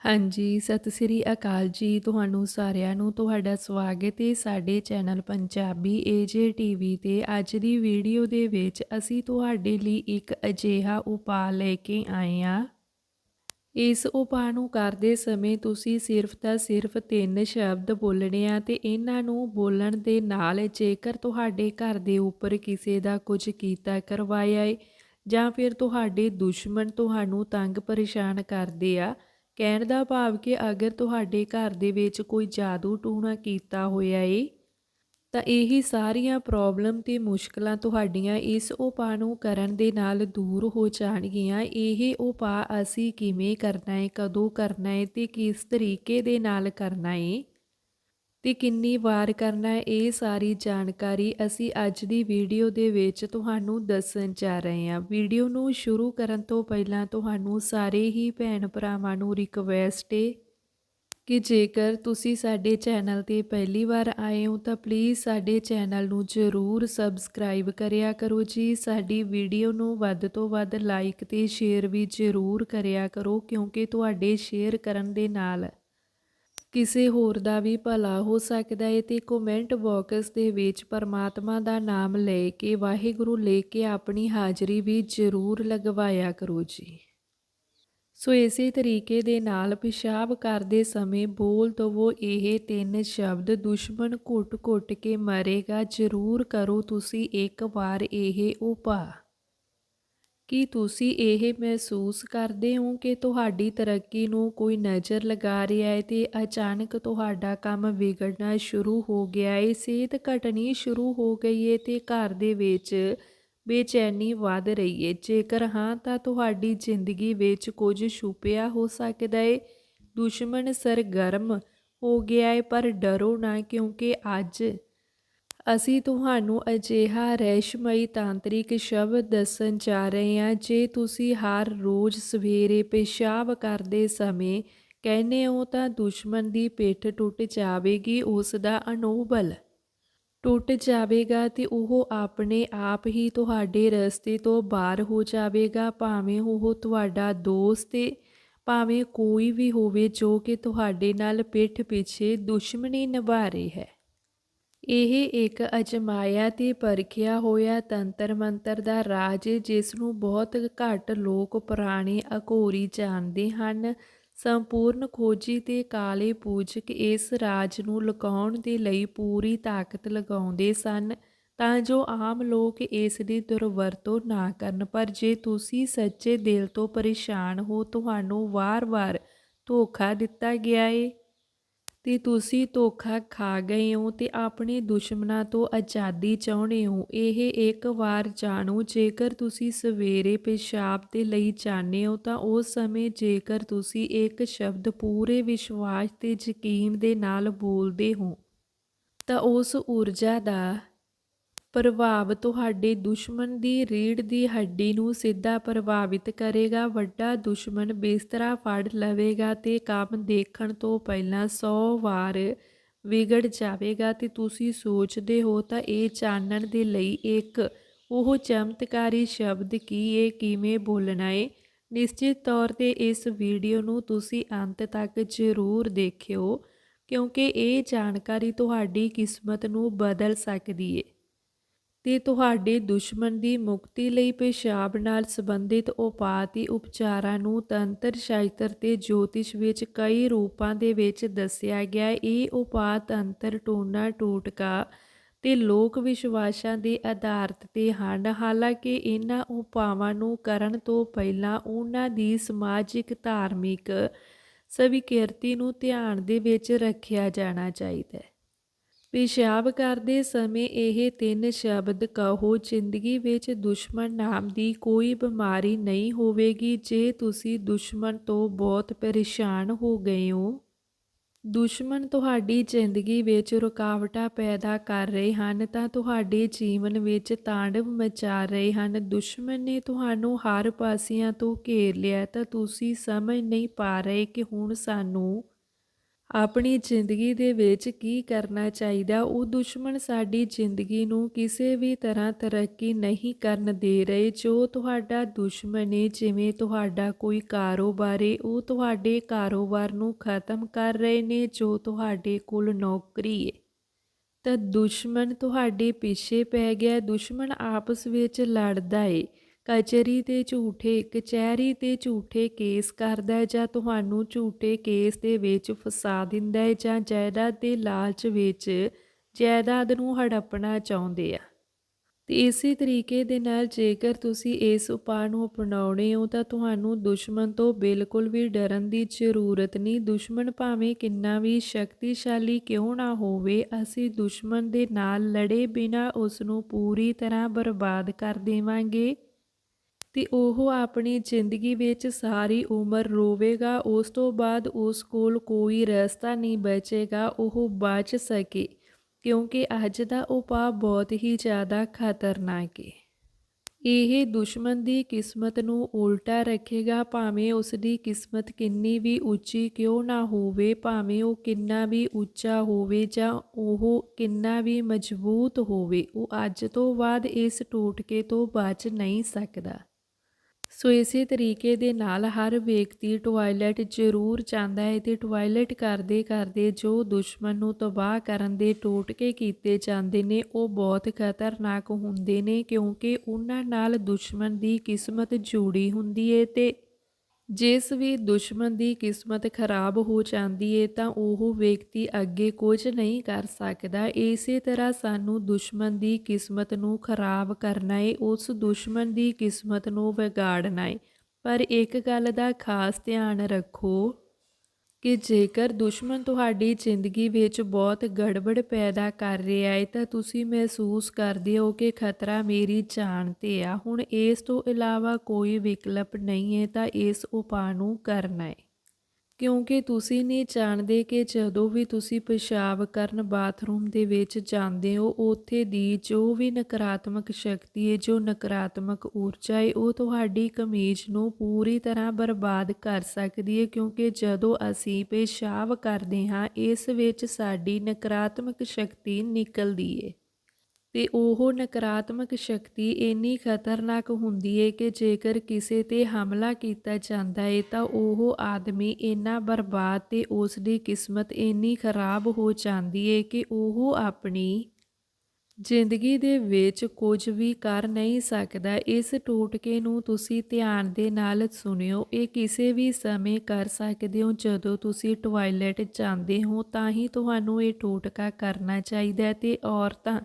ਹਾਂਜੀ, ਸਤਿ ਸ੍ਰੀ ਅਕਾਲ ਜੀ ਤੁਹਾਨੂੰ ਸਾਰਿਆਂ ਨੂੰ ਤੁਹਾਡਾ ਸਵਾਗਤ ਹੈ ਸਾਡੇ ਚੈਨਲ ਪੰਜਾਬੀ ਏਜੇ ਟੀਵੀ ਤੇ। ਅੱਜ ਦੀ ਵੀਡੀਓ ਦੇ ਵਿੱਚ ਅਸੀਂ ਤੁਹਾਡੇ ਲਈ ਇੱਕ ਅਜਿਹਾ ਉਪਾਅ ਲੈ ਕੇ ਆਏ ਹਾਂ। ਇਸ ਉਪਾਅ ਨੂੰ ਕਰਦੇ ਸਮੇਂ ਤੁਸੀਂ ਸਿਰਫ ਤਾਂ ਸਿਰਫ ਤਿੰਨ ਸ਼ਬਦ ਬੋਲਣੇ ਆ ਤੇ ਇਹਨਾਂ ਨੂੰ ਬੋਲਣ ਦੇ ਨਾਲ ਜੇਕਰ ਤੁਹਾਡੇ ਘਰ ਦੇ ਉੱਪਰ ਕਿਸੇ ਦਾ ਕੁਝ ਕੀਤਾ ਕਰਵਾਇਆ ਏ ਜਾਂ ਫਿਰ ਤੁਹਾਡੇ ਦੁਸ਼ਮਣ ਤੁਹਾਨੂੰ ਤੰਗ ਪਰੇਸ਼ਾਨ ਕਰਦੇ ਆ ਕਹਿਣ ਦਾ ਭਾਵ ਕਿ ਅਗਰ ਤੁਹਾਡੇ ਘਰ ਦੇ ਵਿੱਚ ਕੋਈ ਜਾਦੂ ਟੂਣਾ ਕੀਤਾ ਹੋਇਆ ਏ, ਤਾਂ ਇਹੀ ਸਾਰੀਆਂ ਪ੍ਰੋਬਲਮ ਤੇ ਮੁਸ਼ਕਲਾਂ ਤੁਹਾਡੀਆਂ ਇਸ ਉਪਾਅ ਨੂੰ ਕਰਨ ਦੇ ਨਾਲ ਦੂਰ ਹੋ ਜਾਣਗੀਆਂ। ਇਹ ਉਪਾਅ ਅਸੀਂ ਕਿਵੇਂ ਕਰਨਾ ਹੈ ਕਦੋਂ ਕਰਨਾ ਹੈ ਤੇ ਕਿਸ ਤਰੀਕੇ ਦੇ ਨਾਲ ਕਰਨਾ ਹੈ ਤੇ ਕਿੰਨੀ ਵਾਰ ਕਰਨਾ ਹੈ, ਇਹ ਸਾਰੀ ਜਾਣਕਾਰੀ ਅਸੀਂ ਅੱਜ ਦੀ ਵੀਡੀਓ ਦੇ ਵਿੱਚ ਤੁਹਾਨੂੰ ਦੱਸਣ ਜਾ ਰਹੇ ਹਾਂ। ਵੀਡੀਓ ਨੂੰ ਸ਼ੁਰੂ ਕਰਨ ਤੋਂ ਪਹਿਲਾਂ ਤੁਹਾਨੂੰ ਸਾਰੇ ਹੀ ਭੈਣ ਭਰਾਵਾਂ ਨੂੰ ਰਿਕਵੈਸਟ ਹੈ ਕਿ ਜੇਕਰ ਤੁਸੀਂ ਸਾਡੇ ਚੈਨਲ ਤੇ ਪਹਿਲੀ ਵਾਰ ਆਏ ਹੋ ਤਾਂ ਪਲੀਜ਼ ਸਾਡੇ ਚੈਨਲ ਨੂੰ ਜ਼ਰੂਰ ਸਬਸਕ੍ਰਾਈਬ ਕਰਿਆ ਕਰੋ ਜੀ। ਸਾਡੀ ਵੀਡੀਓ ਨੂੰ ਵੱਧ ਤੋਂ ਵੱਧ ਲਾਈਕ ਤੇ ਸ਼ੇਅਰ ਵੀ ਜ਼ਰੂਰ ਕਰਿਆ ਕਰੋ ਕਿਉਂਕਿ ਤੁਹਾਡੇ ਸ਼ੇਅਰ ਕਰਨ ਦੇ ਨਾਲ ਕਿਸੇ ਹੋਰ ਦਾ ਵੀ ਭਲਾ ਹੋ ਸਕਦਾ ਹੈ ਤੇ ਕਮੈਂਟ ਬਾਕਸ ਦੇ ਵਿੱਚ ਪਰਮਾਤਮਾ ਦਾ ਨਾਮ ਲੈ ਕੇ ਵਾਹਿਗੁਰੂ ਲੈ ਕੇ ਆਪਣੀ ਹਾਜ਼ਰੀ ਵੀ ਜ਼ਰੂਰ ਲਗਵਾਇਆ ਕਰੋ ਜੀ। ਸੋ ਇਸੇ ਤਰੀਕੇ ਦੇ ਨਾਲ ਪਿਸ਼ਾਬ ਕਰਦੇ ਸਮੇਂ ਬੋਲ ਦਵੋ ਇਹ ਤਿੰਨ ਸ਼ਬਦ, ਦੁਸ਼ਮਣ ਘੁੱਟ-ਘੁੱਟ ਕੇ ਮਰੇਗਾ, ਜ਼ਰੂਰ ਕਰੋ ਤੁਸੀਂ ਇੱਕ ਵਾਰ ਇਹ ਉਪਾਅ। ਕੀ ਤੁਸੀਂ ਇਹ ਮਹਿਸੂਸ ਕਰਦੇ ਹੋ ਕਿ ਤੁਹਾਡੀ ਤਰੱਕੀ ਨੂੰ ਕੋਈ ਨਜ਼ਰ ਲਗਾ ਰਿਹਾ ਹੈ ਤੇ ਅਚਾਨਕ ਤੁਹਾਡਾ ਕੰਮ ਵਿਗੜਨਾ ਸ਼ੁਰੂ ਹੋ ਗਿਆ ਹੈ, ਸਿਹਤ ਘਟਣੀ ਸ਼ੁਰੂ ਹੋ ਗਈ ਹੈ ਤੇ ਘਰ ਦੇ ਵਿੱਚ ਬੇਚੈਨੀ ਵਧ ਰਹੀ ਹੈ। ਜੇਕਰ ਹਾਂ, ਤਾਂ ਤੁਹਾਡੀ ਜ਼ਿੰਦਗੀ ਵਿੱਚ ਕੁਝ ਛੁਪਿਆ ਹੋ ਸਕਦਾ ਹੈ। ਦੁਸ਼ਮਣ ਸਰਗਰਮ ਹੋ ਗਿਆ ਹੈ, ਪਰ ਡਰੋ ਨਾ ਕਿਉਂਕਿ ਅੱਜ ਅਸੀਂ ਤੁਹਾਨੂੰ ਅਜਿਹਾ ਰਹਿਸ਼ਮਈ ਤਾਂਤਰਿਕ ਸ਼ਬਦ ਦੱਸਣ ਜਾ ਰਹੇ ਹਾਂ, ਜੇ ਤੁਸੀਂ ਹਰ ਰੋਜ਼ ਸਵੇਰੇ ਪਿਸ਼ਾਬ ਕਰਦੇ ਸਮੇਂ ਕਹਿੰਦੇ ਹੋ ਤਾਂ ਦੁਸ਼ਮਣ ਦੀ ਪਿੱਠ ਟੁੱਟ ਜਾਵੇਗੀ, ਉਸ ਦਾ ਅਨੋਬਲ ਟੁੱਟ ਜਾਵੇਗਾ ਤੇ ਉਹ ਆਪਣੇ ਆਪ ਹੀ ਤੁਹਾਡੇ ਰਸਤੇ ਤੋਂ ਬਾਹਰ ਹੋ ਜਾਵੇਗਾ, ਭਾਵੇਂ ਉਹ ਤੁਹਾਡਾ ਦੋਸਤ ਤੇ ਭਾਵੇਂ ਕੋਈ ਵੀ ਹੋਵੇ ਜੋ ਕਿ ਤੁਹਾਡੇ ਨਾਲ ਪਿੱਠ ਪਿੱਛੇ ਦੁਸ਼ਮਣੀ ਨਿਭਾ ਰਿਹਾ ਹੈ। ਇਹ ਇੱਕ ਅਜਮਾਇਆ ਤੇ ਪਰਖਿਆ ਹੋਇਆ ਤੰਤਰ ਮੰਤਰ ਦਾ ਰਾਜ ਜਿਸ ਨੂੰ ਬਹੁਤ ਘੱਟ ਲੋਕ ਪੁਰਾਣੇ ਅਘੋਰੀ ਜਾਣਦੇ ਹਨ। ਸੰਪੂਰਨ ਖੋਜੀ ਤੇ ਕਾਲੇ ਪੂਜਕ ਇਸ ਰਾਜ ਨੂੰ ਲੁਕਾਉਣ ਦੇ ਲਈ ਪੂਰੀ ਤਾਕਤ ਲਗਾਉਂਦੇ ਸਨ, ਤਾਂ ਜੋ ਆਮ ਲੋਕ ਇਸ ਦੀ ਦੁਰਵਰਤੋਂ ਨਾ ਕਰਨ। ਪਰ ਜੇ ਤੁਸੀਂ ਸੱਚੇ ਦਿਲ ਤੋਂ ਪਰੇਸ਼ਾਨ ਹੋ, ਤੁਹਾਨੂੰ ਵਾਰ-ਵਾਰ ਧੋਖਾ ਦਿੱਤਾ ਗਿਆ ਏ। ਤੇ ਤੁਸੀਂ ਧੋਖਾ ਖਾ ਗਏ ਹੋ ਤੇ ਆਪਣੇ ਦੁਸ਼ਮਣਾਂ ਤੋਂ ਆਜ਼ਾਦੀ ਚਾਹੁੰਦੇ ਹੋ। ਇਹ ਇੱਕ ਵਾਰ ਜਾਣੋ, ਜੇਕਰ ਤੁਸੀਂ ਸਵੇਰੇ ਪਿਸ਼ਾਬ ਦੇ ਲਈ ਜਾਂਦੇ ਹੋ, ਤਾਂ ਉਸ ਸਮੇਂ ਜੇਕਰ ਤੁਸੀਂ ਇੱਕ ਸ਼ਬਦ ਪੂਰੇ ਵਿਸ਼ਵਾਸ ਤੇ ਯਕੀਨ ਦੇ ਨਾਲ ਬੋਲਦੇ ਹੋ, ਤਾਂ ਉਸ ਊਰਜਾ ਦਾ ਪ੍ਰਭਾਵ ਤੁਹਾਡੇ ਦੁਸ਼ਮਣ ਦੀ ਰੀੜ ਦੀ ਹੱਡੀ ਨੂੰ ਸਿੱਧਾ ਪ੍ਰਭਾਵਿਤ ਕਰੇਗਾ, ਵੱਡਾ ਦੁਸ਼ਮਣ ਬਿਸਤਰਾ ਫੜ ਲਵੇਗਾ ਤੇ ਕੰਮ ਦੇਖਣ ਤੋਂ ਪਹਿਲਾਂ 100 ਵਾਰ ਵਿਗੜ ਜਾਵੇਗਾ। ਤੇ ਤੁਸੀਂ ਸੋਚਦੇ ਹੋ ਤਾਂ ਇਹ ਜਾਣਨ ਦੇ ਲਈ ਇੱਕ ਉਹ ਚਮਤਕਾਰੀ ਸ਼ਬਦ ਕੀ ਇਹ ਕਿਵੇਂ ਬੋਲਣਾ ਏ? ਨਿਸ਼ਚਿਤ ਤੌਰ ਤੇ ਇਸ ਵੀਡੀਓ ਨੂੰ ਤੁਸੀਂ ਅੰਤ ਤੱਕ ਜ਼ਰੂਰ ਦੇਖਿਓ, ਕਿਉਂਕਿ ਇਹ ਜਾਣਕਾਰੀ ਤੁਹਾਡੀ ਕਿਸਮਤ ਨੂੰ ਬਦਲ ਸਕਦੀ ਹੈ ਤੇ ਤੁਹਾਡੇ ਦੁਸ਼ਮਣ ਦੀ ਮੁਕਤੀ ਲਈ ਪਿਸ਼ਾਬ ਨਾਲ ਸੰਬੰਧਿਤ ਉਪਾਅ ਤੇ ਉਪਚਾਰਾਂ ਨੂੰ ਤੰਤਰ ਸ਼ਾਸਤਰ ਤੇ ਜੋਤਿਸ਼ ਵਿੱਚ ਕਈ ਰੂਪਾਂ ਦੇ ਵਿੱਚ ਦੱਸਿਆ ਗਿਆ। ਇਹ ਉਪਾਅ ਤੰਤਰ ਟੋਨਾ ਟੋਟਕਾ ਤੇ ਲੋਕ ਵਿਸ਼ਵਾਸਾਂ ਦੇ ਆਧਾਰਿਤ ਤੇ ਹਨ। ਹਾਲਾਂਕਿ ਇਹਨਾਂ ਉਪਾਵਾਂ ਨੂੰ ਕਰਨ ਤੋਂ ਪਹਿਲਾਂ ਉਹਨਾਂ ਦੀ ਸਮਾਜਿਕ, ਧਾਰਮਿਕ ਸਵੀਕਿਰਤੀ ਨੂੰ ਧਿਆਨ ਦੇ ਵਿੱਚ ਰੱਖਿਆ ਜਾਣਾ ਚਾਹੀਦਾ ਹੈ। ਪਿਸ਼ਾਬ ਕਰਦੇ ਸਮੇਂ ਇਹ ਤਿੰਨ ਸ਼ਬਦ ਕਹੋ, ਜ਼ਿੰਦਗੀ ਵਿੱਚ ਦੁਸ਼ਮਣ ਨਾਮ ਦੀ ਕੋਈ ਬਿਮਾਰੀ ਨਹੀਂ ਹੋਵੇਗੀ, ਜੇ ਤੁਸੀਂ ਦੁਸ਼ਮਣ ਤੋਂ ਬਹੁਤ ਪਰੇਸ਼ਾਨ ਹੋ ਗਏ ਹੋ। ਦੁਸ਼ਮਣ ਤੁਹਾਡੀ ਜ਼ਿੰਦਗੀ ਵਿੱਚ ਰੁਕਾਵਟਾਂ ਪੈਦਾ ਕਰ ਰਹੇ ਹਨ, ਤਾਂ ਤੁਹਾਡੇ ਜੀਵਨ ਵਿੱਚ ਤਾਂਡਵ ਮਚਾ ਰਹੇ ਹਨ। ਦੁਸ਼ਮਣ ਨੇ ਤੁਹਾਨੂੰ ਹਰ ਪਾਸਿਆਂ ਤੋਂ ਘੇਰ ਲਿਆ, ਤਾਂ ਤੁਸੀਂ ਸਮਝ ਨਹੀਂ ਪਾ ਰਹੇ ਕਿ ਹੁਣ ਸਾਨੂੰ ਆਪਣੀ ਜ਼ਿੰਦਗੀ ਦੇ ਵਿੱਚ ਕੀ ਕਰਨਾ ਚਾਹੀਦਾ, ਉਹ ਦੁਸ਼ਮਣ ਸਾਡੀ ਜ਼ਿੰਦਗੀ ਨੂੰ ਕਿਸੇ ਵੀ ਤਰ੍ਹਾਂ ਤਰੱਕੀ ਨਹੀਂ ਕਰਨ ਦੇ ਰਹੇ। ਜੋ ਤੁਹਾਡਾ ਦੁਸ਼ਮਣ ਹੈ ਜਿਵੇਂ ਤੁਹਾਡਾ ਕੋਈ ਕਾਰੋਬਾਰ ਹੈ ਉਹ ਤੁਹਾਡੇ ਕਾਰੋਬਾਰ ਨੂੰ ਖਤਮ ਕਰ ਰਹੇ ਨੇ, ਜੋ ਤੁਹਾਡੇ ਕੋਲ ਨੌਕਰੀ ਹੈ ਤਾਂ ਦੁਸ਼ਮਣ ਤੁਹਾਡੇ ਪਿੱਛੇ ਪੈ ਗਿਆ, ਦੁਸ਼ਮਣ ਆਪਸ ਵਿੱਚ ਲੜਦਾ ਏ। ਕਚਰੀ ਤੇ ਝੂਠੇ, ਕਚਹਿਰੀ ਤੇ ਝੂਠੇ ਕੇਸ ਕਰਦਾ ਹੈ ਜਾਂ ਤੁਹਾਨੂੰ ਝੂਠੇ ਕੇਸ ਦੇ ਵਿੱਚ ਫਸਾ ਦਿੰਦਾ ਹੈ ਜਾਂ ਜਾਇਦਾਦ ਦੇ ਲਾਲਚ ਵਿੱਚ ਜਾਇਦਾਦ ਨੂੰ ਹੜੱਪਣਾ ਚਾਹੁੰਦੇ ਆ। ਤੇ ਇਸੇ ਤਰੀਕੇ ਦੇ ਨਾਲ ਜੇਕਰ ਤੁਸੀਂ ਇਸ ਉਪਾਅ ਨੂੰ ਅਪਣਾਉਣੇ ਹੋ ਤਾਂ ਤੁਹਾਨੂੰ ਦੁਸ਼ਮਣ ਤੋਂ ਬਿਲਕੁਲ ਵੀ ਡਰਨ ਦੀ ਜ਼ਰੂਰਤ ਨਹੀਂ। ਦੁਸ਼ਮਣ ਭਾਵੇਂ ਕਿੰਨਾ ਵੀ ਸ਼ਕਤੀਸ਼ਾਲੀ ਕਿਉਂ ਨਾ ਹੋਵੇ, ਅਸੀਂ ਦੁਸ਼ਮਣ ਦੇ ਨਾਲ ਲੜੇ ਬਿਨਾ ਉਸ ਨੂੰ ਪੂਰੀ ਤਰ੍ਹਾਂ ਬਰਬਾਦ ਕਰ ਦੇਵਾਂਗੇ। ਤੇ ਉਹ ਆਪਣੀ ਜ਼ਿੰਦਗੀ ਵਿੱਚ ਸਾਰੀ ਉਮਰ ਰੋਵੇਗਾ, ਉਸ ਤੋਂ ਬਾਅਦ ਉਸ ਕੋਲ ਕੋਈ ਰਸਤਾ ਨਹੀਂ ਬਚੇਗਾ, ਉਹ ਬਚ ਸਕੇ, ਕਿਉਂਕਿ ਅੱਜ ਦਾ ਉਪਾਅ ਬਹੁਤ ਹੀ ਜ਼ਿਆਦਾ ਖਤਰਨਾਕ ਹੈ ਇਹ ਦੁਸ਼ਮਣ ਦੀ ਕਿਸਮਤ ਨੂੰ ਉਲਟਾ ਰੱਖੇਗਾ, ਭਾਵੇਂ ਉਸ ਦੀ ਕਿਸਮਤ ਕਿੰਨੀ ਵੀ ਉੱਚੀ ਕਿਉਂ ਨਾ ਹੋਵੇ, ਭਾਵੇਂ ਉਹ ਕਿੰਨਾ ਵੀ ਉੱਚਾ ਹੋਵੇ ਜਾਂ ਉਹ ਕਿੰਨਾ ਵੀ ਮਜ਼ਬੂਤ ਹੋਵੇ, ਉਹ ਅੱਜ ਤੋਂ ਬਾਅਦ ਇਸ ਟੋਟਕੇ ਤੋਂ ਬਚ ਨਹੀਂ ਸਕਦਾ। ਸੋ ਇਸੇ ਤਰੀਕੇ ਦੇ ਨਾਲ ਹਰ ਵਿਅਕਤੀ ਟਾਇਲਟ ਜ਼ਰੂਰ ਜਾਂਦਾ ਹੈ ਤੇ ਟਾਇਲਟ ਕਰਦੇ ਕਰਦੇ ਜੋ ਦੁਸ਼ਮਣ ਨੂੰ ਤਬਾਹ ਕਰਨ ਦੇ ਟੋਟਕੇ ਕੀਤੇ ਜਾਂਦੇ ਨੇ, ਉਹ ਬਹੁਤ ਖਤਰਨਾਕ ਹੁੰਦੇ ਨੇ ਕਿਉਂਕਿ ਉਹਨਾਂ ਨਾਲ ਦੁਸ਼ਮਣ ਦੀ ਕਿਸਮਤ ਜੁੜੀ ਹੁੰਦੀ ਹੈ ਤੇ ਜਿਸ ਵੀ ਦੁਸ਼ਮਣ ਦੀ ਕਿਸਮਤ ਖਰਾਬ ਹੋ ਜਾਂਦੀ ਏ, ਤਾਂ ਉਹ ਵਿਅਕਤੀ ਅੱਗੇ ਕੁਝ ਨਹੀਂ ਕਰ ਸਕਦਾ। ਇਸੇ ਤਰ੍ਹਾਂ ਸਾਨੂੰ ਦੁਸ਼ਮਣ ਦੀ ਕਿਸਮਤ ਨੂੰ ਖਰਾਬ ਕਰਨਾ ਏ, ਉਸ ਦੁਸ਼ਮਣ ਦੀ ਕਿਸਮਤ ਨੂੰ ਵਿਗਾੜਨਾ ਏ। ਪਰ ਇੱਕ ਗੱਲ ਦਾ ਖਾਸ ਧਿਆਨ ਰੱਖੋ। ਕਿ ਜੇਕਰ ਦੁਸ਼ਮਣ ਤੁਹਾਡੀ ਜ਼ਿੰਦਗੀ ਵਿੱਚ ਬਹੁਤ ਗੜਬੜ ਪੈਦਾ ਕਰ ਰਿਹਾ ਹੈ, ਤਾਂ ਤੁਸੀਂ ਮਹਿਸੂਸ ਕਰਦੇ ਹੋ ਕਿ ਖਤਰਾ ਮੇਰੀ ਜਾਨ ਤੇ ਆ। ਹੁਣ ਇਸ ਤੋਂ ਇਲਾਵਾ ਕੋਈ ਵਿਕਲਪ ਨਹੀਂ ਹੈ, ਤਾਂ ਇਸ ਉਪਾਅ ਨੂੰ ਕਰਨਾ ਹੈ। ਕਿਉਂਕਿ ਤੁਸੀਂ ਨਹੀਂ ਜਾਣਦੇ ਕਿ ਜਦੋਂ ਵੀ ਤੁਸੀਂ ਪਿਸ਼ਾਬ ਕਰਨ ਬਾਥਰੂਮ ਦੇ ਵਿੱਚ ਜਾਂਦੇ ਹੋ, ਉੱਥੇ ਦੀ ਜੋ ਵੀ ਨਕਾਰਾਤਮਕ ਸ਼ਕਤੀ ਹੈ, ਜੋ ਨਕਾਰਾਤਮਕ ਊਰਜਾ ਹੈ, ਉਹ ਤੁਹਾਡੀ ਕਮੀਜ਼ ਨੂੰ ਪੂਰੀ ਤਰ੍ਹਾਂ ਬਰਬਾਦ ਕਰ ਸਕਦੀ ਹੈ। ਕਿਉਂਕਿ ਜਦੋਂ ਅਸੀਂ ਪਿਸ਼ਾਬ ਕਰਦੇ ਹਾਂ, ਇਸ ਵਿੱਚ ਸਾਡੀ ਨਕਾਰਾਤਮਕ ਸ਼ਕਤੀ ਨਿਕਲਦੀ ਹੈ। ਤੇ ਉਹ ਨਕਾਰਾਤਮਕ ਸ਼ਕਤੀ ਇੰਨੀ ਖਤਰਨਾਕ ਹੁੰਦੀ ਹੈ ਕਿ ਜੇਕਰ ਕਿਸੇ ਤੇ ਹਮਲਾ ਕੀਤਾ ਜਾਂਦਾ ਹੈ ਤਾਂ ਉਹ ਆਦਮੀ ਇੰਨਾ ਬਰਬਾਦ ਤੇ ਉਸ ਦੀ ਕਿਸਮਤ ਇੰਨੀ ਖਰਾਬ ਹੋ ਜਾਂਦੀ ਹੈ ਕਿ ਉਹ ਆਪਣੀ ਜ਼ਿੰਦਗੀ ਦੇ ਵਿੱਚ ਕੁਝ ਵੀ ਕਰ ਨਹੀਂ ਸਕਦਾ। ਇਸ ਟੋਟਕੇ ਨੂੰ ਤੁਸੀਂ ਧਿਆਨ ਦੇ ਨਾਲ ਸੁਣਿਓ। ਇਹ ਕਿਸੇ ਵੀ ਸਮੇਂ ਕਰ ਸਕਦੇ ਹੋ। ਜਦੋਂ ਤੁਸੀਂ ਟਾਇਲਟ ਜਾਂਦੇ ਹੋ, ਤਾਂ ਹੀ ਤੁਹਾਨੂੰ ਇਹ ਟੋਟਕਾ ਕਰਨਾ ਚਾਹੀਦਾ ਤੇ ਔਰਤਾਂ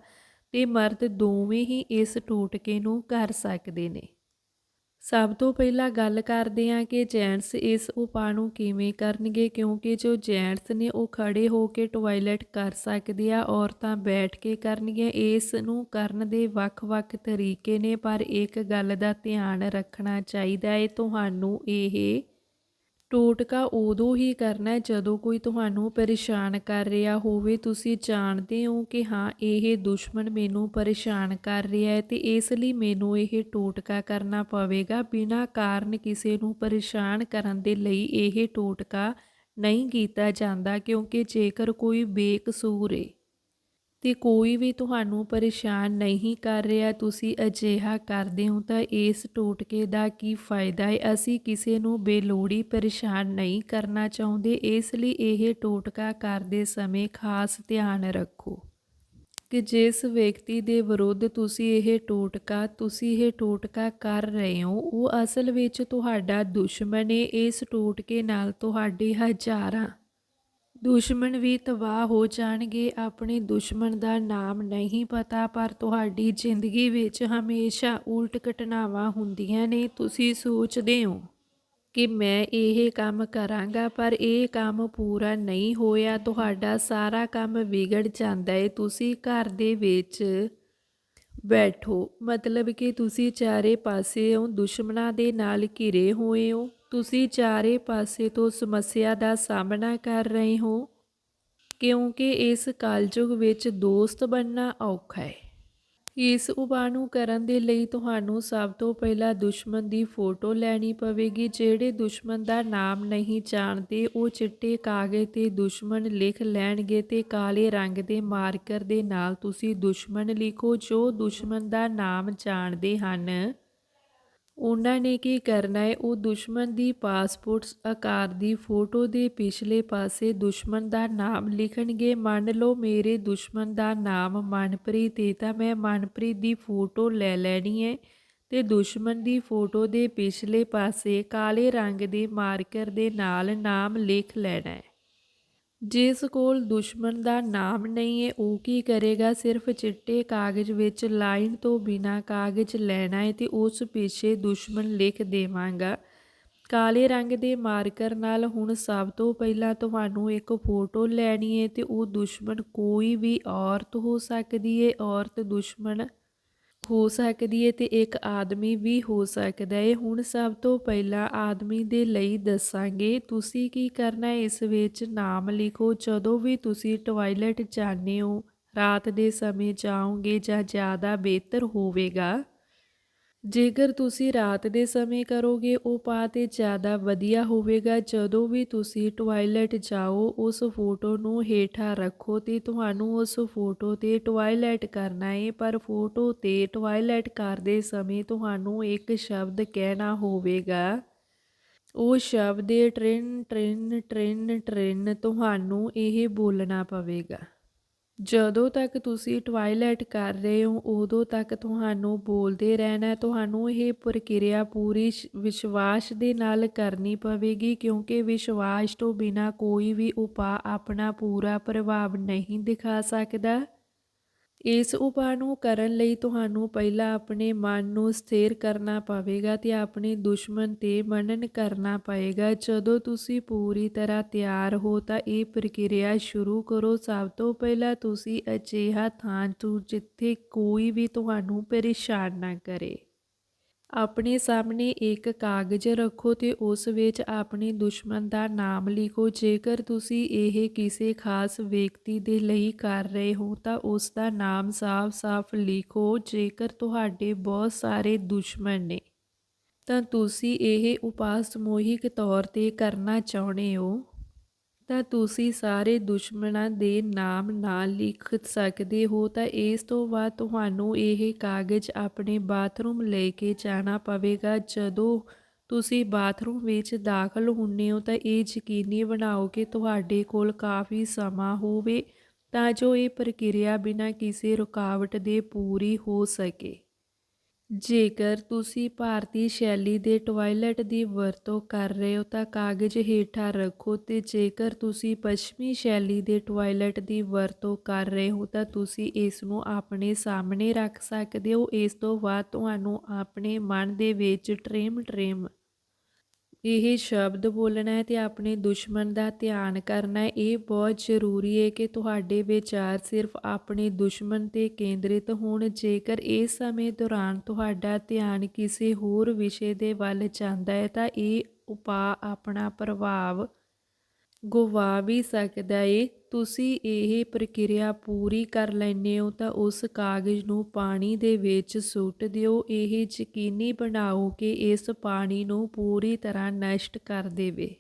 ਤੇ ਮਰਦ ਦੋਵੇਂ ਹੀ ਇਸ ਟੋਟਕੇ ਨੂੰ ਕਰ ਸਕਦੇ ਨੇ। ਸਭ ਤੋਂ ਪਹਿਲਾਂ ਗੱਲ ਕਰਦੇ ਹਾਂ ਕਿ ਜੈਂਟਸ ਇਸ ਉਪਾਅ ਨੂੰ ਕਿਵੇਂ ਕਰਨਗੇ, ਕਿਉਂਕਿ ਜੋ ਜੈਂਟਸ ਨੇ ਉਹ ਖੜੇ ਹੋ ਕੇ ਟਾਇਲਟ ਕਰ ਸਕਦੇ ਆ, ਔਰਤਾਂ ਬੈਠ ਕੇ ਕਰਨਗੀਆਂ, ਇਸ ਨੂੰ ਕਰਨ ਦੇ ਵੱਖ-ਵੱਖ ਤਰੀਕੇ ਨੇ, ਪਰ ਇੱਕ ਗੱਲ ਦਾ ਧਿਆਨ ਰੱਖਣਾ ਚਾਹੀਦਾ ਹੈ। ਤੁਹਾਨੂੰ ਇਹ ਟੋਟਕਾ ਉਦੋਂ ਹੀ ਕਰਨਾ ਜਦੋਂ ਕੋਈ ਤੁਹਾਨੂੰ ਪਰੇਸ਼ਾਨ ਕਰ ਰਿਹਾ ਹੋਵੇ। ਤੁਸੀਂ ਜਾਣਦੇ ਹੋ ਕਿ ਹਾਂ, ਇਹ ਦੁਸ਼ਮਣ ਮੈਨੂੰ ਪਰੇਸ਼ਾਨ ਕਰ ਰਿਹਾ ਹੈ ਤੇ ਇਸ ਲਈ ਮੈਨੂੰ ਇਹ ਟੋਟਕਾ ਕਰਨਾ ਪਵੇਗਾ। ਬਿਨਾਂ ਕਾਰਨ ਕਿਸੇ ਨੂੰ ਪਰੇਸ਼ਾਨ ਕਰਨ ਦੇ ਲਈ ਇਹ ਟੋਟਕਾ ਨਹੀਂ ਕੀਤਾ ਜਾਂਦਾ ਕਿਉਂਕਿ ਜੇਕਰ ਕੋਈ ਬੇਕਸੂਰ ਹੈ ਤੇ ਕੋਈ ਵੀ ਤੁਹਾਨੂੰ ਪਰੇਸ਼ਾਨ ਨਹੀਂ ਕਰ ਰਿਹਾ, ਤੁਸੀਂ ਅਜਿਹਾ ਕਰਦੇ ਹੋ ਤਾਂ ਇਸ ਟੋਟਕੇ ਦਾ ਕੀ ਫਾਇਦਾ ਹੈ? ਅਸੀਂ ਕਿਸੇ ਨੂੰ ਬੇਲੋੜੀ ਪਰੇਸ਼ਾਨ ਨਹੀਂ ਕਰਨਾ ਚਾਹੁੰਦੇ, ਇਸ ਲਈ ਇਹ ਟੋਟਕਾ ਕਰਦੇ ਸਮੇਂ ਖਾਸ ਧਿਆਨ ਰੱਖੋ ਕਿ ਜਿਸ ਵਿਅਕਤੀ ਦੇ ਵਿਰੁੱਧ ਤੁਸੀਂ ਇਹ ਟੋਟਕਾ, ਤੁਸੀਂ ਇਹ ਟੋਟਕਾ ਕਰ ਰਹੇ ਹੋ, ਉਹ ਅਸਲ ਵਿੱਚ ਤੁਹਾਡਾ ਦੁਸ਼ਮਣ ਹੈ, ਇਸ ਟੋਟਕੇ ਨਾਲ ਤੁਹਾਡੇ ਹਜ਼ਾਰਾਂ ਦੁਸ਼ਮਣ ਵੀ ਤਬਾਹ ਹੋ ਜਾਣਗੇ। ਆਪਣੇ ਦੁਸ਼ਮਣ ਦਾ ਨਾਮ ਨਹੀਂ ਪਤਾ, ਪਰ ਤੁਹਾਡੀ ਜ਼ਿੰਦਗੀ ਵਿੱਚ ਹਮੇਸ਼ਾ ਉਲਟ ਘਟਨਾਵਾਂ ਹੁੰਦੀਆਂ ਨੇ। ਤੁਸੀਂ ਸੋਚਦੇ ਹੋ ਕਿ ਮੈਂ ਇਹ ਕੰਮ ਕਰਾਂਗਾ, ਪਰ ਇਹ ਕੰਮ ਪੂਰਾ ਨਹੀਂ ਹੋਇਆ। ਤੁਹਾਡਾ ਸਾਰਾ ਕੰਮ ਵਿਗੜ ਜਾਂਦਾ ਹੈ ਤੁਸੀਂ ਘਰ ਦੇ ਵਿੱਚ ਬੈਠੋ। ਮਤਲਬ ਕਿ ਤੁਸੀਂ ਚਾਰੇ ਪਾਸਿਓਂ ਦੁਸ਼ਮਣਾਂ ਦੇ ਨਾਲ ਘਿਰੇ ਹੋਏ ਹੋ। ਤੁਸੀਂ ਚਾਰੇ ਪਾਸੇ ਤੋਂ ਸਮੱਸਿਆ ਦਾ ਸਾਹਮਣਾ ਕਰ ਰਹੇ ਹੋ, ਕਿਉਂਕਿ ਇਸ ਕਾਲਯੁਗ ਵਿੱਚ ਦੋਸਤ ਬਣਨਾ ਔਖਾ ਹੈ। ਇਸ ਉਪਾਅ ਨੂੰ ਕਰਨ ਦੇ ਲਈ ਤੁਹਾਨੂੰ ਸਭ ਤੋਂ ਪਹਿਲਾਂ ਦੁਸ਼ਮਣ ਦੀ ਫੋਟੋ ਲੈਣੀ ਪਵੇਗੀ, ਜਿਹੜੇ ਦੁਸ਼ਮਣ ਦਾ ਨਾਮ ਨਹੀਂ ਜਾਣਦੇ, ਉਹ ਚਿੱਟੇ ਕਾਗਜ਼ ਤੇ ਦੁਸ਼ਮਣ ਲਿਖ ਲੈਣਗੇ ਤੇ ਕਾਲੇ ਰੰਗ ਦੇ ਮਾਰਕਰ ਦੇ ਨਾਲ ਤੁਸੀਂ ਦੁਸ਼ਮਣ ਲਿਖੋ, ਜੋ ਦੁਸ਼ਮਣ ਦਾ ਨਾਮ ਜਾਣਦੇ ਹਨ। ਉਹਨਾਂ ਨੇ ਕੀ ਕਰਨਾ ਹੈ? ਉਹ ਦੁਸ਼ਮਣ ਦੀ ਪਾਸਪੋਰਟ ਆਕਾਰ ਦੀ ਫੋਟੋ ਦੇ ਪਿਛਲੇ ਪਾਸੇ ਦੁਸ਼ਮਣ ਦਾ ਨਾਮ ਲਿਖਣਗੇ। ਮੰਨ ਲਓ ਮੇਰੇ ਦੁਸ਼ਮਣ ਦਾ ਨਾਮ ਮਨਪ੍ਰੀਤ ਹੈ ਤਾਂ ਮੈਂ ਮਨਪ੍ਰੀਤ ਦੀ ਫੋਟੋ ਲੈ ਲੈਣੀ ਹੈ ਤੇ ਦੁਸ਼ਮਣ ਦੀ ਫੋਟੋ ਦੇ ਪਿਛਲੇ ਪਾਸੇ ਕਾਲੇ ਰੰਗ ਦੇ ਮਾਰਕਰ ਦੇ ਨਾਲ ਨਾਮ ਲਿਖ ਲੈਣਾ ਹੈ। ਜਿਸ ਕੋਲ ਦੁਸ਼ਮਣ ਦਾ ਨਾਮ ਨਹੀਂ ਹੈ, ਉਹ ਕੀ ਕਰੇਗਾ? ਸਿਰਫ ਚਿੱਟੇ ਕਾਗਜ਼ ਵਿੱਚ ਲਾਈਨ ਤੋਂ ਬਿਨਾ ਕਾਗਜ਼ ਲੈਣਾ ਹੈ ਤੇ ਉਸ ਪਿੱਛੇ ਦੁਸ਼ਮਣ ਲਿਖ ਦੇਵਾਂਗਾ। ਕਾਲੇ ਰੰਗ ਦੇ ਮਾਰਕਰ ਨਾਲ ਹੁਣ ਸਭ ਤੋਂ ਪਹਿਲਾਂ ਤੁਹਾਨੂੰ ਇੱਕ ਫੋਟੋ ਲੈਣੀ ਹੈ ਤੇ ਉਹ ਦੁਸ਼ਮਣ ਕੋਈ ਵੀ ਔਰਤ ਹੋ ਸਕਦੀ ਹੈ। ਔਰਤ ਦੁਸ਼ਮਣ ਹੋ ਸਕਦੀ ਹੈ ਤੇ ਇੱਕ ਆਦਮੀ ਵੀ ਹੋ ਸਕਦਾ ਹੈ ਹੁਣ ਸਭ ਤੋਂ ਪਹਿਲਾਂ ਆਦਮੀ ਦੇ ਲਈ ਦੱਸਾਂਗੇ, ਤੁਸੀਂ ਕੀ ਕਰਨਾ ਹੈ ਇਸ ਵਿੱਚ? ਨਾਮ ਲਿਖੋ, ਜਦੋਂ ਵੀ ਤੁਸੀਂ ਟਾਇਲਟ ਜਾਂਦੇ ਹੋ, ਰਾਤ ਦੇ ਸਮੇਂ ਜਾਓਗੇ ਜਾਂ ਜ਼ਿਆਦਾ ਬਿਹਤਰ ਹੋਵੇਗਾ। ਜੇਕਰ ਤੁਸੀਂ ਰਾਤ ਦੇ ਸਮੇਂ ਕਰੋਗੇ, ਉਹ ਪਾ ਤੇ ਜ਼ਿਆਦਾ ਵਧੀਆ ਹੋਵੇਗਾ। ਜਦੋਂ ਵੀ ਤੁਸੀਂ ਟਾਇਲਟ ਜਾਓ, ਉਸ ਫੋਟੋ ਨੂੰ ਹੇਠਾਂ ਰੱਖੋ ਤੇ ਤੁਹਾਨੂੰ ਉਸ ਫੋਟੋ ਤੇ ਟਾਇਲਟ ਕਰਨਾ ਹੈ ਪਰ ਫੋਟੋ ਤੇ ਟਾਇਲਟ ਕਰਦੇ ਸਮੇਂ ਤੁਹਾਨੂੰ ਇੱਕ ਸ਼ਬਦ ਕਹਿਣਾ ਹੋਵੇਗਾ। ਉਹ ਸ਼ਬਦ ਹੈ ਟ੍ਰਿਨ ਟ੍ਰਿਨ ਟ੍ਰਿਨ ਟ੍ਰਿਨ, ਤੁਹਾਨੂੰ ਇਹ ਬੋਲਣਾ ਪਵੇਗਾ। ਜਦੋਂ ਤੱਕ ਤੁਸੀਂ ਟਾਇਲਟ ਕਰ ਰਹੇ ਹੋ, ਉਦੋਂ ਤੱਕ ਤੁਹਾਨੂੰ ਬੋਲਦੇ ਰਹਿਣਾ ਤੁਹਾਨੂੰ ਇਹ ਪ੍ਰਕਿਰਿਆ ਪੂਰੀ ਸ਼- ਵਿਸ਼ਵਾਸ ਦੇ ਨਾਲ ਕਰਨੀ ਪਵੇਗੀ, ਕਿਉਂਕਿ ਵਿਸ਼ਵਾਸ ਤੋਂ ਬਿਨਾ ਕੋਈ ਵੀ ਉਪਾਅ ਆਪਣਾ ਪੂਰਾ ਪ੍ਰਭਾਵ ਨਹੀਂ ਦਿਖਾ ਸਕਦਾ। ਇਸ ਉਪਾਅ ਨੂੰ ਕਰਨ ਲਈ ਤੁਹਾਨੂੰ ਪਹਿਲਾਂ ਆਪਣੇ ਮਨ ਨੂੰ ਸਥਿਰ ਕਰਨਾ ਪਵੇਗਾ ਤੇ ਆਪਣੇ ਦੁਸ਼ਮਣ ਤੇ ਮਨਨ ਕਰਨਾ ਪਵੇਗਾ ਜਦੋਂ ਤੁਸੀਂ ਪੂਰੀ ਤਰ੍ਹਾਂ ਤਿਆਰ ਹੋ ਤਾਂ ਇਹ ਪ੍ਰਕਿਰਿਆ ਸ਼ੁਰੂ ਕਰੋ। ਸਭ ਤੋਂ ਪਹਿਲਾਂ ਤੁਸੀਂ ਅਜਿਹਾ ਥਾਂ ਚੁਣੋ ਜਿੱਥੇ ਕੋਈ ਵੀ ਤੁਹਾਨੂੰ ਪਰੇਸ਼ਾਨ ਨਾ ਕਰੇ। ਆਪਣੇ ਸਾਹਮਣੇ ਇੱਕ ਕਾਗਜ਼ ਰੱਖੋ ਤੇ ਉਸ ਵਿੱਚ ਆਪਣੇ ਦੁਸ਼ਮਣ ਦਾ ਨਾਮ ਲਿਖੋ। ਜੇਕਰ ਤੁਸੀਂ ਇਹ ਕਿਸੇ ਖਾਸ ਵਿਅਕਤੀ ਦੇ ਲਈ ਕਰ ਰਹੇ ਹੋ ਤਾਂ ਉਸ ਦਾ ਨਾਮ ਸਾਫ਼-ਸਾਫ਼ ਲਿਖੋ। ਜੇਕਰ ਤੁਹਾਡੇ ਬਹੁਤ ਸਾਰੇ ਦੁਸ਼ਮਣ ਨੇ ਤਾਂ ਤੁਸੀਂ ਇਹ ਉਪਾਅ ਸਮੂਹਿਕ ਤੌਰ ਤੇ ਕਰਨਾ ਚਾਹੁੰਦੇ ਹੋ। ਤਾਂ ਤੁਸੀਂ ਸਾਰੇ ਦੁਸ਼ਮਣਾਂ ਦੇ ਨਾਮ ਨਾਲ ਲਿਖ ਸਕਦੇ ਹੋ, ਤਾਂ ਇਸ ਤੋਂ ਬਾਅਦ ਤੁਹਾਨੂੰ ਇਹ ਕਾਗਜ਼ ਆਪਣੇ ਬਾਥਰੂਮ ਲੈ ਕੇ ਜਾਣਾ ਪਵੇਗਾ। ਜਦੋਂ ਤੁਸੀਂ ਬਾਥਰੂਮ ਵਿੱਚ ਦਾਖਲ ਹੁੰਦੇ ਹੋ, ਤਾਂ ਇਹ ਯਕੀਨੀ ਬਣਾਓ ਕਿ ਤੁਹਾਡੇ ਕੋਲ ਕਾਫੀ ਸਮਾਂ ਹੋਵੇ ਤਾਂ ਜੋ ਇਹ ਪ੍ਰਕਿਰਿਆ ਬਿਨਾਂ ਕਿਸੇ ਰੁਕਾਵਟ ਦੇ ਪੂਰੀ ਹੋ ਸਕੇ। ਜੇਕਰ ਤੁਸੀਂ ਭਾਰਤੀ ਸ਼ੈਲੀ ਦੇ ਟਾਇਲਟ ਦੀ ਵਰਤੋਂ ਕਰ ਰਹੇ ਹੋ ਤਾਂ ਕਾਗਜ਼ ਹੇਠਾਂ ਰੱਖੋ ਅਤੇ ਜੇਕਰ ਤੁਸੀਂ ਪੱਛਮੀ ਸ਼ੈਲੀ ਦੇ ਟਾਇਲਟ ਦੀ ਵਰਤੋਂ ਕਰ ਰਹੇ ਹੋ ਤਾਂ ਤੁਸੀਂ ਇਸ ਨੂੰ ਆਪਣੇ ਸਾਹਮਣੇ ਰੱਖ ਸਕਦੇ ਹੋ। ਇਸ ਤੋਂ ਬਾਅਦ ਤੁਹਾਨੂੰ ਆਪਣੇ ਮਨ ਦੇ ਵਿੱਚ ਟ੍ਰੇਮ ਟ੍ਰੇਮ ਇਹ ਸ਼ਬਦ ਬੋਲਣਾ ਹੈ ਤੇ ਆਪਣੇ ਦੁਸ਼ਮਣ ਦਾ ਧਿਆਨ ਕਰਨਾ ਹੈ। ਇਹ ਬਹੁਤ ਜ਼ਰੂਰੀ ਹੈ ਕਿ ਤੁਹਾਡੇ ਵਿਚਾਰ ਸਿਰਫ ਆਪਣੇ ਦੁਸ਼ਮਣ ਤੇ ਕੇਂਦਰਿਤ ਹੋਣ। ਜੇਕਰ ਇਸ ਸਮੇਂ ਦੌਰਾਨ ਤੁਹਾਡਾ ਧਿਆਨ ਕਿਸੇ ਹੋਰ ਵਿਸ਼ੇ ਦੇ ਵੱਲ ਜਾਂਦਾ ਹੈ, ਤਾਂ ਇਹ ਉਪਾਅ ਆਪਣਾ ਪ੍ਰਭਾਵ ਗਵਾ ਵੀ ਸਕਦਾ ਏ। ਤੁਸੀਂ ਇਹ ਪ੍ਰਕਿਰਿਆ ਪੂਰੀ ਕਰ ਲੈਂਦੇ ਹੋ ਤਾਂ ਉਸ ਕਾਗਜ਼ ਨੂੰ ਪਾਣੀ ਦੇ ਵਿੱਚ ਸੁੱਟ ਦਿਓ। ਇਹ ਯਕੀਨੀ ਬਣਾਓ ਕਿ ਇਸ ਪਾਣੀ ਨੂੰ ਪੂਰੀ ਤਰ੍ਹਾਂ ਨਸ਼ਟ ਕਰ ਦੇਵੇ।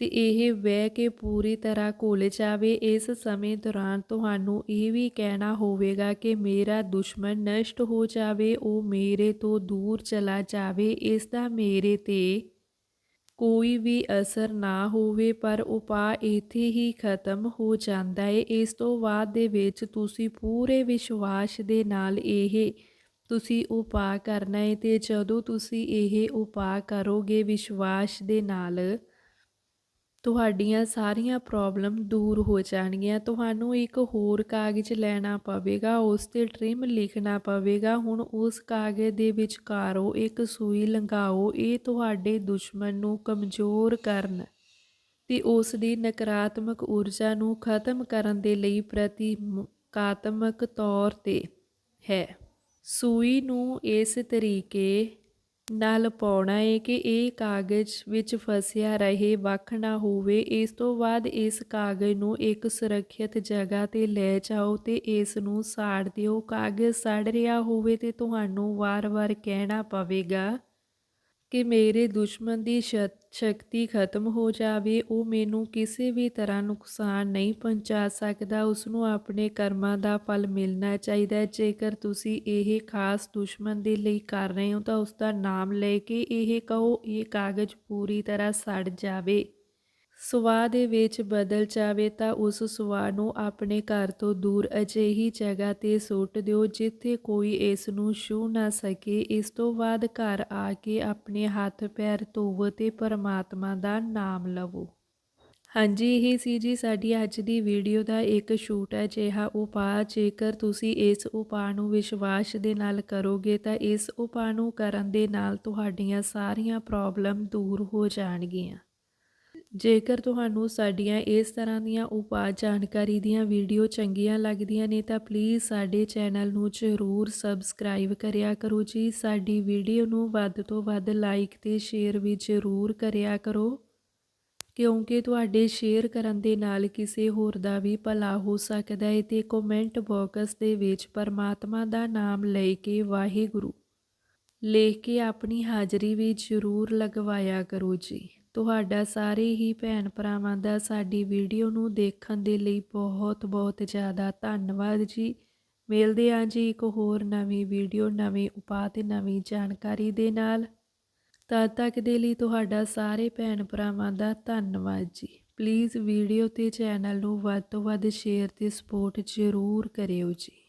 ਤੇ ਇਹ ਵਹਿ ਕੇ ਪੂਰੀ ਤਰ੍ਹਾਂ ਘੁਲ ਜਾਵੇ। ਇਸ ਸਮੇਂ ਦੌਰਾਨ ਤੁਹਾਨੂੰ ਇਹ ਵੀ ਕਹਿਣਾ ਹੋਵੇਗਾ ਕਿ ਮੇਰਾ ਦੁਸ਼ਮਣ ਨਸ਼ਟ ਹੋ ਜਾਵੇ, ਉਹ ਮੇਰੇ ਤੋਂ ਦੂਰ ਚਲਾ ਜਾਵੇ। ਇਸ ਦਾ ਮੇਰੇ ਤੇ ਕੋਈ ਵੀ ਅਸਰ ਨਾ ਹੋਵੇ, ਪਰ ਉਪਾਅ ਇੱਥੇ ਹੀ ਖਤਮ ਹੋ ਜਾਂਦਾ ਹੈ ਇਸ ਤੋਂ ਬਾਅਦ ਦੇ ਵਿੱਚ ਤੁਸੀਂ ਪੂਰੇ ਵਿਸ਼ਵਾਸ ਦੇ ਨਾਲ ਇਹ ਤੁਸੀਂ ਉਪਾਅ ਕਰਨਾ ਹੈ ਤੇ ਜਦੋਂ ਤੁਸੀਂ ਇਹ ਉਪਾਅ ਕਰੋਗੇ, ਵਿਸ਼ਵਾਸ ਦੇ ਨਾਲ ਤੁਹਾਡੀਆਂ ਸਾਰੀਆਂ ਪ੍ਰੋਬਲਮ ਦੂਰ ਹੋ ਜਾਣਗੀਆਂ। ਤੁਹਾਨੂੰ ਇੱਕ ਹੋਰ ਕਾਗਜ਼ ਲੈਣਾ ਪਵੇਗਾ, ਉਸ ਤੇ ਟ੍ਰਿਮ ਲਿਖਣਾ ਪਵੇਗਾ। ਹੁਣ ਉਸ ਕਾਗਜ਼ ਦੇ ਵਿਚਕਾਰੋਂ, ਇੱਕ ਸੂਈ ਲੰਘਾਓ, ਇਹ ਤੁਹਾਡੇ ਦੁਸ਼ਮਣ ਨੂੰ ਕਮਜ਼ੋਰ ਕਰਨ ਤੇ ਉਸ ਦੀ ਨਕਾਰਾਤਮਕ ਊਰਜਾ ਨੂੰ ਖਤਮ ਕਰਨ ਦੇ ਲਈ ਪ੍ਰਤੀਕਾਤਮਕ ਤੌਰ ਤੇ ਹੈ। ਸੂਈ ਨੂੰ ਇਸ ਤਰੀਕੇ ਨਾਲ ਪਾਉਣਾ ਹੈ ਕਿ ਇਹ ਕਾਗਜ਼ ਵਿੱਚ ਫਸਿਆ ਰਹੇ ਵੱਖ ਨਾ ਹੋਵੇ। ਇਸ ਤੋਂ ਬਾਅਦ ਇਸ ਕਾਗਜ਼ ਨੂੰ ਇੱਕ ਸੁਰੱਖਿਅਤ ਜਗ੍ਹਾ ਤੇ ਲੈ ਜਾਓ ਤੇ ਇਸ ਨੂੰ ਸਾੜ ਦਿਓ। ਕਾਗਜ਼ ਸੜ ਰਿਹਾ ਹੋਵੇ ਤੇ ਤੁਹਾਨੂੰ ਵਾਰ-ਵਾਰ ਕਹਿਣਾ ਪਵੇਗਾ ਕਿ ਮੇਰੇ ਦੁਸ਼ਮਣ ਦੀ ਸ਼- ਸ਼ਕਤੀ ਖਤਮ ਹੋ ਜਾਵੇ, ਉਹ ਮੈਨੂੰ ਕਿਸੇ ਵੀ ਤਰ੍ਹਾਂ ਨੁਕਸਾਨ ਨਹੀਂ ਪਹੁੰਚਾ ਸਕਦਾ। ਉਸ ਨੂੰ ਆਪਣੇ ਕਰਮਾਂ ਦਾ ਫਲ ਮਿਲਣਾ ਚਾਹੀਦਾ ਹੈ। ਜੇਕਰ ਤੁਸੀਂ ਇਹ ਖਾਸ ਦੁਸ਼ਮਣ ਦੇ ਲਈ ਕਰ ਰਹੇ ਹੋ ਤਾਂ ਉਸ ਦਾ ਨਾਮ ਲੈ ਕੇ ਇਹ ਕਹੋ, ਇਹ ਕਾਗਜ਼ ਪੂਰੀ ਤਰ੍ਹਾਂ ਸੜ ਜਾਵੇ। ਸੁਆਹ ਦੇ ਵਿੱਚ ਬਦਲ ਜਾਵੇ ਤਾਂ ਉਸ ਸੁਆਹ ਨੂੰ ਆਪਣੇ ਘਰ ਤੋਂ ਦੂਰ ਅਜਿਹੀ ਜਗ੍ਹਾ ਤੇ ਸੁੱਟ ਦਿਓ ਜਿੱਥੇ ਕੋਈ ਇਸ ਨੂੰ ਛੂ ਨਾ ਸਕੇ। ਇਸ ਤੋਂ ਬਾਅਦ ਘਰ ਆ ਕੇ ਆਪਣੇ ਹੱਥ ਪੈਰ ਧੋਵੋ ਤੇ ਪਰਮਾਤਮਾ ਦਾ ਨਾਮ ਲਵੋ। ਹਾਂਜੀ, ਇਹ ਸੀ ਜੀ ਸਾਡੀ ਅੱਜ ਦੀ ਵੀਡੀਓ ਦਾ ਇੱਕ ਛੋਟਾ ਜਿਹਾ ਉਪਾਅ। ਜੇਕਰ ਤੁਸੀਂ ਇਸ ਉਪਾਅ ਨੂੰ ਵਿਸ਼ਵਾਸ ਦੇ ਨਾਲ ਕਰੋਗੇ ਤਾਂ ਇਸ ਉਪਾਅ ਨੂੰ ਕਰਨ ਦੇ ਨਾਲ ਤੁਹਾਡੀਆਂ ਸਾਰੀਆਂ ਪ੍ਰੋਬਲਮ ਦੂਰ ਹੋ ਜਾਣਗੀਆਂ। ਜੇਕਰ ਤੁਹਾਨੂੰ ਸਾਡੀਆਂ ਇਸ ਤਰ੍ਹਾਂ ਦੀਆਂ ਉਪਾਅ ਜਾਣਕਾਰੀ ਦੀਆਂ ਵੀਡੀਓ ਚੰਗੀਆਂ ਲੱਗਦੀਆਂ ਨੇ ਤਾਂ ਪਲੀਜ਼ ਸਾਡੇ ਚੈਨਲ ਨੂੰ ਜ਼ਰੂਰ ਸਬਸਕ੍ਰਾਈਬ ਕਰਿਆ ਕਰੋ ਜੀ। ਸਾਡੀ ਵੀਡੀਓ ਨੂੰ ਵੱਧ ਤੋਂ ਵੱਧ ਲਾਈਕ ਤੇ ਸ਼ੇਅਰ ਵੀ ਜ਼ਰੂਰ ਕਰਿਆ ਕਰੋ। ਕਿਉਂਕਿ ਤੁਹਾਡੇ ਸ਼ੇਅਰ ਕਰਨ ਦੇ ਨਾਲ ਕਿਸੇ ਹੋਰ ਦਾ ਵੀ ਭਲਾ ਹੋ ਸਕਦਾ ਹੈ ਤੇ ਕਮੈਂਟ ਬਾਕਸ ਦੇ ਵਿੱਚ ਪਰਮਾਤਮਾ ਦਾ ਨਾਮ ਲੈ ਕੇ ਵਾਹਿਗੁਰੂ। ਲਿਖ ਕੇ ਆਪਣੀ ਹਾਜ਼ਰੀ ਵੀ ਜ਼ਰੂਰ ਲਗਵਾਇਆ ਕਰੋ ਜੀ। ਤੁਹਾਡਾ ਸਾਰੇ ਹੀ ਭੈਣ ਭਰਾਵਾਂ ਦਾ ਸਾਡੀ ਵੀਡੀਓ ਨੂੰ ਦੇਖਣ ਦੇ ਲਈ ਬਹੁਤ ਬਹੁਤ ਜ਼ਿਆਦਾ ਧੰਨਵਾਦ ਜੀ। ਮਿਲਦੇ ਹਾਂ ਜੀ ਇੱਕ ਹੋਰ ਨਵੀਂ ਵੀਡੀਓ, ਨਵੇਂ ਉਪਾਅ ਤੇ ਨਵੀਂ ਜਾਣਕਾਰੀ ਦੇ ਨਾਲ। ਤਦ ਤੱਕ ਦੇ ਲਈ ਤੁਹਾਡਾ ਸਾਰੇ ਭੈਣ ਭਰਾਵਾਂ ਦਾ ਧੰਨਵਾਦ ਜੀ। ਪਲੀਜ਼ ਵੀਡੀਓ ਤੇ ਚੈਨਲ ਨੂੰ ਵੱਧ ਤੋਂ ਵੱਧ ਸ਼ੇਅਰ ਤੇ ਸਪੋਰਟ ਜ਼ਰੂਰ ਕਰਿਓ ਜੀ।